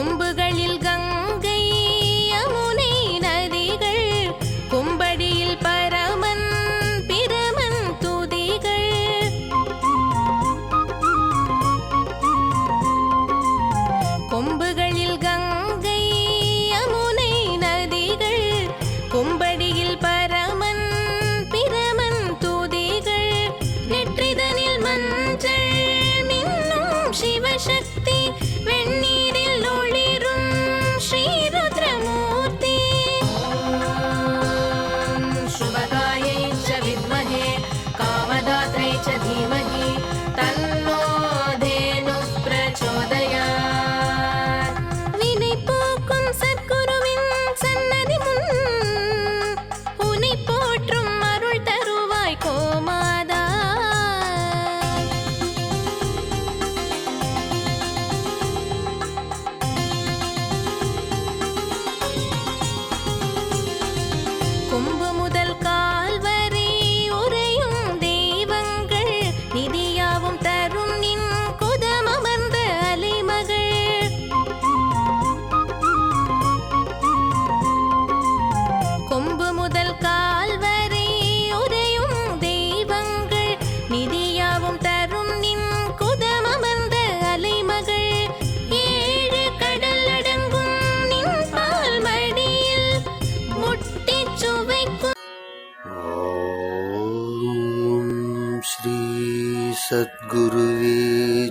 കൊമ്പുകൾ सद्गुरुविचरणम्